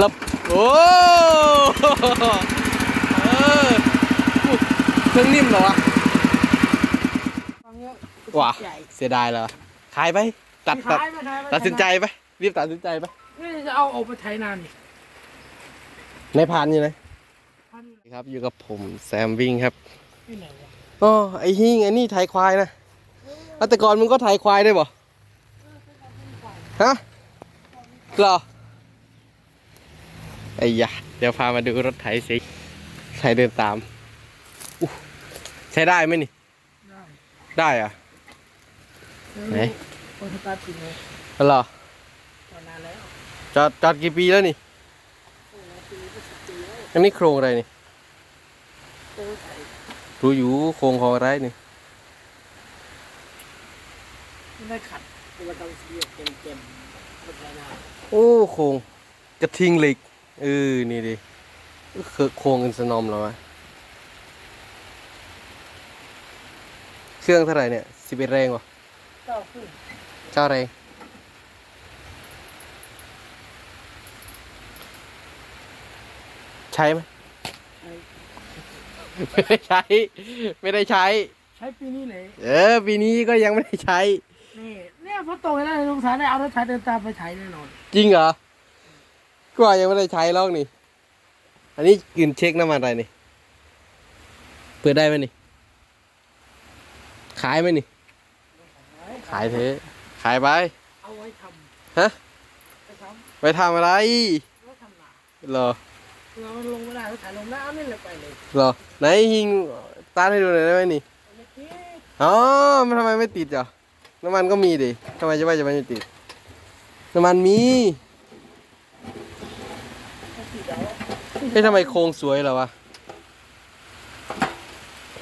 ลับโอ้เอออุ๊ยเครื่องนิ่มเหรอวะฟังเยอะว้าใหญ่เสียดายเหรอขายไปตัดตัดขายไม่ขายไม่ตัดสินใจไปรีบตัดสินใจไปนี่จะเอาออกไปไถนานนี่ในพานอยู่ไหนพันครับอยู่กับผมแซมวิ่งครับที่ไหนวะอ๋อไอฮิงไอนี่ไถควายนะเอาแต่ก่อนมึงก็ไถควายได้บ่ฮะเหรอ ไอ้ยะเดี๋ยวพามาดูรถไถสิใครเดินตามอู้ใช้ได้ไหมนี่ได้ได้อะไหนคนสตาร์ทจริงเลยเหรอตอนนานแล้วจอดจอดกี่ปีแล้วนี่อันนี้โครงอะไรนี่โอ้ไถรู้อยู่โครงของอะไรนี่ไม่ได้ขัดตัวกำเสียเต็มเต็มๆคนไถนานโอ้โครงกระทิงเหล็ก เออ นี่ดิคือโครงอินสนอมเหรอวะ เครื่องเท่าไหร่เนี่ยสิบเอ็ดแรงวะเก้าขึ้นเก้าแรงใช้ไหมไม่ได้ใช้ ไม่ได้ใช้ ใช้ปีนี้เลยเออ ปีนี้ก็ยังไม่ได้ใช้ นี่เนี่ยพอโตแล้วลุงสารได้เอารถไถเดินตามไปไถแน่นอน จริงเหรอ ก็ว่ายังไม่ได้ใช้ลอกนี่ อันนี้กินเช็คน้ำมันอะไรนี่ เปิดได้ไหมนี่ ขายไหมนี่ ขายเถอะขายไป เอาไว้ทฮะำไปทไปทำอะไรำไว้ทำนาเหรอเรามันลงไม่ได้รถไถลงได้เอานี่เลยไปเลยเหรอ ไหนยิงตาร์ทให้ดูหน่อยได้ไหมนี่เอาไม่คิดอ๋อ มันทำไมไม่ติดอะน้ำมันก็มีดิทำไมจะว่าจะไม่ติด น้ำมันมีไม่ติดเอา เฮ้ยทำไมโครงสวยเหรอวะ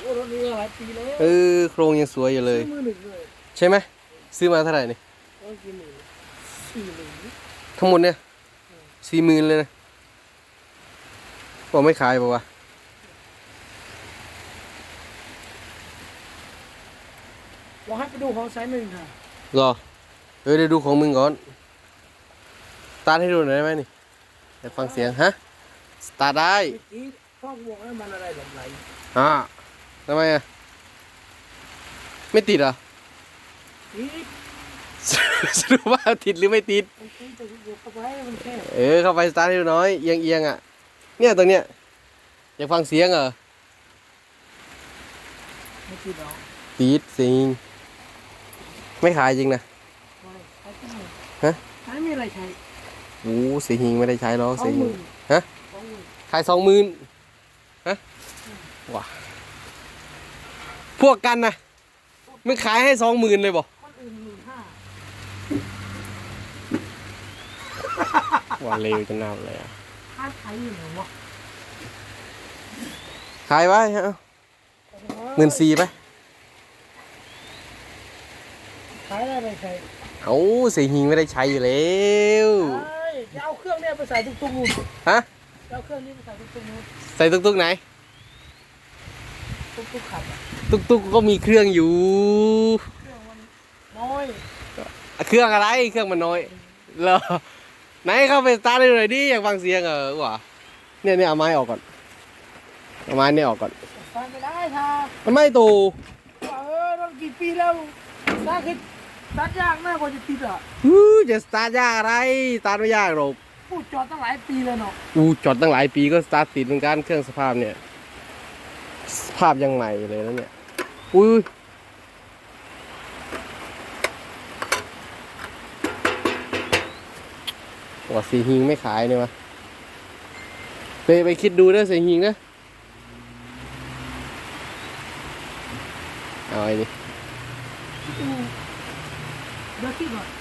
โอ้รถนี้ก็หลายปีแล้วเออ โครงยังสวยอยู่เลยซื้อมือหนึ่งเลยใช่ไหมซื้อมาเท่าไหร่นี่โอ้ยกี่หมื่นสี่หมื่นทั้งหมดเนี่ยสี่หมื่นเลยนะบอกไม่ขายบอกว่าบอกให้ไปดูของไซส์หนึ่งค่ะรอเออเดี๋ยวดูของมึงก่อนสตาร์ทให้ดูหน่อยได้ไหมนี่เดี๋ยวฟังเสียงฮะ สตาร์ทได้เมื่อกี้พ่อบอกให้มันอะไรแบบไหนอ่าทำไมอะไม่ติดเหรอ นี่สรุปว่าติดหรือไม่ติด มันคือจะอยู่เข้าไปให้มันแค่เออเข้าไปสตาร์ทให้ดูหน้อยเอียงเอียงๆอะ เนี่ยตรงเนี้ยอยากฟังเสียงเหรอไม่ติดหรอกติดสิงไม่ขายจริงนะไม่ใช้ที่ไหนฮะใช้ไม่อะไรใช้โอ้เสียหิงไม่ได้ใช้หรอกสอเสีงยหหิมื่งนฮะสองหมื่น ขายสองหมื่นฮะว้าพวกกันนะมึงขายให้สองหมื่นเลยบ่คนอื่นหมื่นห้าว่าเลวจะน่าเลยอะค่าขายอยู่ไหนวะขายไว้ฮะหมื่นสี่ไปขายอะไรใช้เอาเสียหิงไม่ได้ใช้อยู่แล้วใช่จะเอาเครื่องเนี่ยไปใส่ตุ๊กๆนู่นฮะ จะเอาเครื่องนี้ไปใส่ตุ๊กๆนู่นใส่ตุ๊กๆไหน ตุ๊กๆขับอะตุ๊กๆก็มีเครื่องอยู่ เครื่องมันน้อยเครื่องอะไร เครื่องมันน้อยเหรอไหนเข้าไปสตาร์ทให้หน่อยดิอยากฟังเสียงเออว่ะเนี่ยเนี่ยเอาไม้ออกก่อนเอาไม้เนี่ยออกก่อนฟังไม่ได้ค่ะมันไม่ตูว่าเออรถกี่ปีแล้วสร้างขึ้นตัดยากมากกว่าจะติดอะ ฮู้จะสตาร์ทยากอะไรสตาร์ทไม่ยากหรอก พูดจอดตั้งหลายปีเลยเนาะอูจอดตั้งหลายปีก็สตาร์ทติดเหมือนกันเครื่องสภาพเนี่ยสภาพยังใหม่เลยนะเนี่ยอุ้ยว่าสีหิงไม่ขายเนี่ยวะไปไปคิดดูนะสีหิงนะเอาไอ้นี่อืมเดี๋ยวคิดก่อน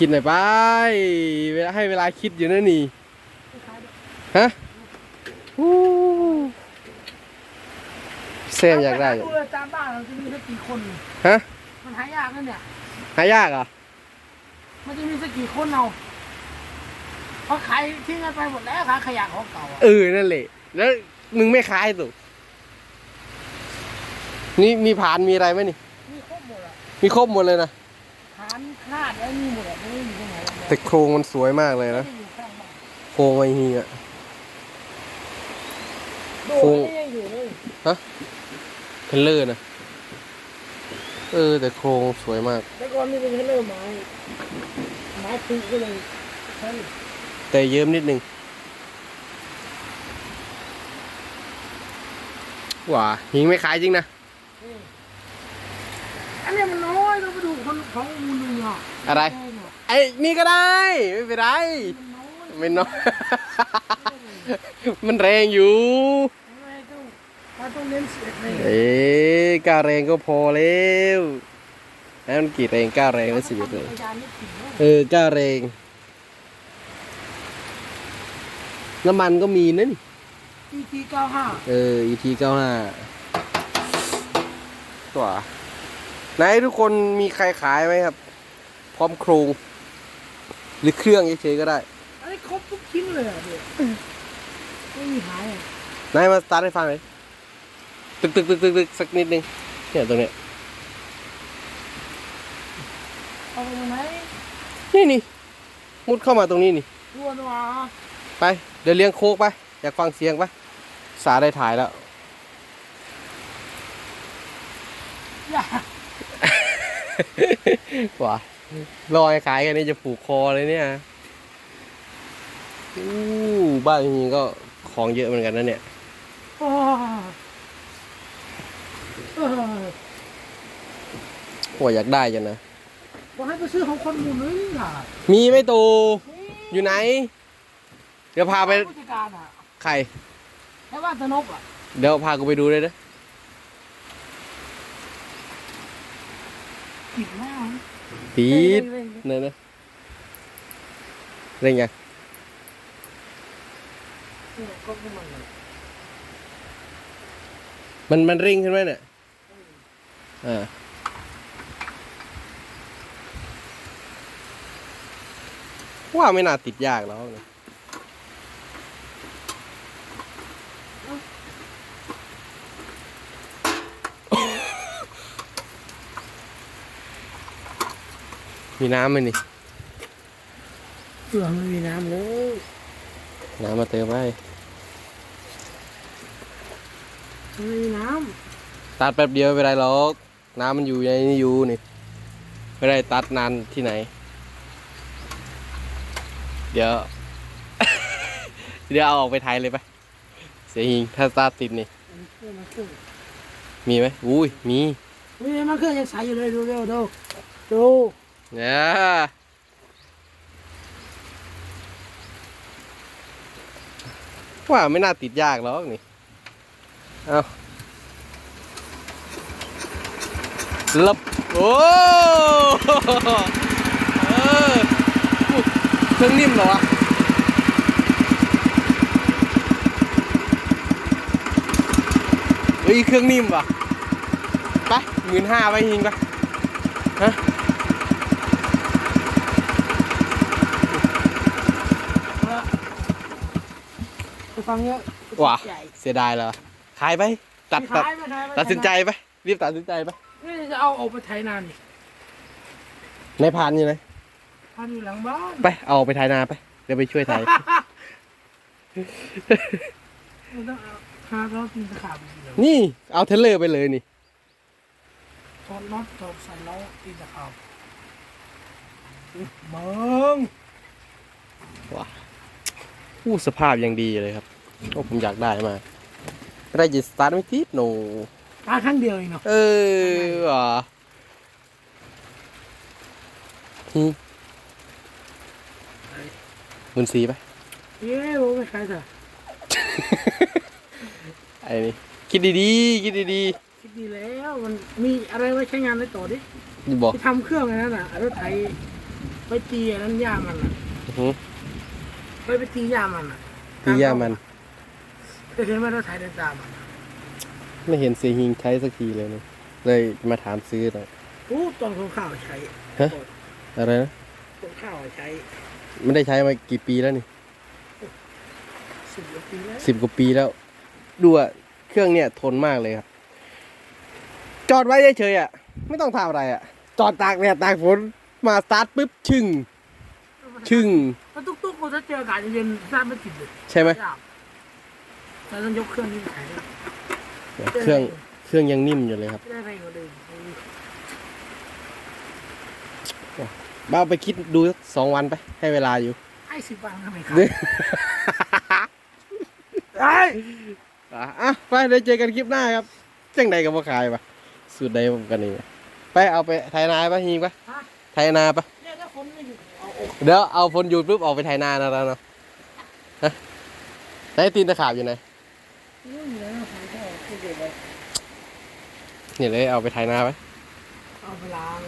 คิดหน่อยไปเวลาให้เวลาคิดอยู่นะนี่ไม่ขายเดี๋ยวฮะอู้เซมอยากได้อยู่ดูเลยตามบ้านเราจะมีสักกี่คนฮะมันหายากนั่นเนี่ยหายากเหรอะมันจะมีสักกี่คนเอาเพราะขายทิ้งกันไปหมดแล้วขายขยะของเก่าอะเออนั่นแหละแล้วมึงไม่ขายตุนี่มีผานมีอะไรไหมนี่มีครบหมดอะมีครบหมดเลยนะ ฐานคาดแล้วมีหมดอะไม่ได้อยู่ตรงไหนหรอกแต่โครงมันสวยมากเลยไม่นะได้อยู่ข้างบ้านโครงไอ้เฮีย โดโค้นงยังอยู่เลยเทรลเลอร์นะ เออ แต่โครงสวยมาก แต่ก่อนนี่เป็นเทเลอร์ไม้ไม้ปีก็เลยใช่แต่เยิ้มนิดนึงว้าหิงไม่ขายจริงนะอันเนี้ยมันน้อยต้องไปดู คนของมูลหนึ่งอะอะไรแพงอะไอ้นี่ก็ได้ ไม่เป็นไรมันน้อยไม่น้อยมันแรงอยู่ทำไมต้องถ้าต้องเน้นเสียงเลยเอ๊ะกล้าแรงก็พอแล้วแล้วมันกี่แรงกล้าแรงแล้วสิบเลยพยายามไม่ถึงนะเออกล้าแรง น้ำมันก็มีนั่นอีทีเก้าห้าเออ ET เก้าห้าตัว ไหนทุกคนมีใครขายไหมครับ พร้อมโครง หรือเครื่องเฉยๆก็ได้อันนี้ครบทุกชิ้นเลยอะเด็กไม่มีหายอะนายมาสตาร์ทให้ฟังเลยตึกตึกตึกตึกตึกสักนิดนึงเนี่ยตรงเนี้ยเอาไปตรงไหนนี่นี่มุดเข้ามาตรงนี้นี่รวนวะไป เดี๋ยวเลี้ยงโคกไป อยากฟังเสียงไปสาได้ถ่ายแล้วอย่าก ว่าลอยขายกันนี่จะผูกคอเลยเนี่ยอู้บ้านจริงๆก็ของเยอะเหมือนกันนะเนี่ยโอ้เออว่าอยากได้จังนะบอกให้ไปซื้อของคนหมู่นึงอะ มีไหม่ตูอยู่ไหน เดี๋ยวพาไปผู้จัดการอะ ใครแค่ว่าตะนกอะ เดี๋ยวพากูไปดูเลยนะ ปิดหน้าปีดเร่งๆเนี่ยนะเร่งยังๆเนี่ยก็พวกมันเลยมันมันเร่งขึ้นไหมเนี่ยอ่าว่าไม่น่าติดยากแล้วนะ มีน้ำไหมนี่เผื่อไม่มีน้ำเลยน้ำมาเติมไว้ไม่มีน้ตัดแป๊บเดียวไม่เป็นไรหรอก น้ำมันอยู่ในนี่อยู่นี่ไม่ได้ตัดนานที่ไหน เดี๋ยว เดี๋ยวเอาออกไปไทยเลยไปะเสียหิงถ้าตัดติดนี่ำเครื่องมันเครื่องมีไหมอุ้ยมีนี่มันเครื่องยังใสอยู่เลยดูเร็วดูดู เนี่ยว่าไม่น่าติดยากหรอกนี่ เอาลับโอ้เออเครื่องนิ่มเหรอวะเฮ้ยเครื่องนิ่มว่ะไปหมื่นห้าไปยิงไปฮะ ฟังเยอะว่ะใหญ่เสียดายเหรอขายไปตัดไม่ตัดขายไม่ขายไม่ขายตัดสินใจไปรีบตัดสินใจไปนี่จะเอาออกไปไถนานนี่ในพานอยู่ไหนพันอยู่หลังบ้านไปเอาออกไปถ่ายนาไปเดี๋ยวไปช่วยถ่ายมันต้องเอาหาเราตีนตะขาบอีกเดี๋ยวนี่เอาเทรลเลอร์ไปเลยนี่ถอดน็อตถอดใส่ล้อตีนตะขาบเบิงผู้สภาพยังดีเลยครับ โอ้ผมอยากได้มากได้ยินสตาร์ทไม่ติดโนตาครั้งเดียวเองเนาะ เออว่ะนี่หมื่นสี่ไปเย้โอ้ไม่ขายเถอะไอ้นี่คิดดีๆ คิดดีคิดดีแล้วมันมีอะไรไว้ใช้งานได้ต่อดิๆนี่บอกที่ทำเครื่องอันนั้นอะรถไถไปตีอันนั้นย่ามันอะอื้อหือไปไปตีย่ามันอะตีย่ามัน เคยเห็นไหมรถไถเดินตามอะไม่เห็นเสียหิงใช้สักทีเลยนะเลยมาถามซื้อหน่อยโอ้ตอนข้าวใช้ฮะอะไรนะต้นข้าวใช้ไม่ได้ใช้มากี่ปีแล้วนี่สิบกว่าปีแล้วสิบกว่าปีแล้ว ดูอะเครื่องเนี่ยทนมากเลยครับ จอดไว้เฉยๆอะไม่ต้องทำอะไรอะจอดตากแดดตากฝนมาสตาร์ทปุ๊บชึ่งชึ่งก็มันตุ๊กๆมันจะเจออากาศเย็นๆสร้างไม่ติดเลยใช่ไหม ยากแต่ต้องยกเครื่องนี้ขายเครื่องเครื่องยังนิ่มอยู่เลยครับ ไม่ได้ไปกว่าเดิมบ้าไปคิดดูสักสองวันไป ให้เวลาอยู่ให้สิบบาททำไมขายเนี่ยไอ้อะอะไปเดี๋ยวเจอกันคลิปหน้าครับจังใดกับว่าขายปะสูตรใดผมกันนี่ไปเอาไปไถนาปะฮีปะฮะไถนาปะเนี่ยถ้าคนไม่อยู่เอาอกเดี๋ยวเอาฝนหยุดปุ๊บออกไปไถนาแล้วเนาะฮะไหนตีนตะขาบอยู่ไหนนี่ เหลือผมก็ไม่เก็บไว้นี่เลยเอาไปไถนาไปเอาไปล้าง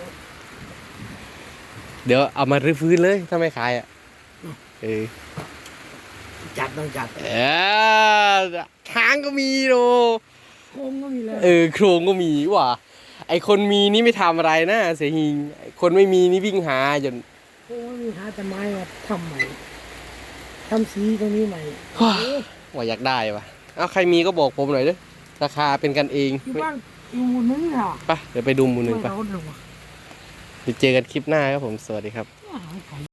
เดี๋ยวเอามารื้อฟื้นเลยถ้าไม่ขายอะเออจัดต้องจัดเออทางก็มีโดโค้งก็มีเลยเออโครงก็มีว่ะไอคนมีนี่ไม่ทำอะไรนะเสียหิงไอ้คนไม่มีนี่วิ่งหาจนโค้งก็มีหาแต่ไม้มาทำใหม่ทำสีตรงนี้ใหม่ว้าว่าอยากได้ว่ะ เอาใครมีก็บอกผมหน่อยเด้อราคาเป็นกันเองอยู่บ้านอยู่หมู่นึงเหรอไปเดี๋ยวไปดูหมูหนึ่งไม่ไปเอาหนึ่งว่ะเดี๋ยวเจอกันคลิปหน้าครับผมสวัสดีครับไม่เอา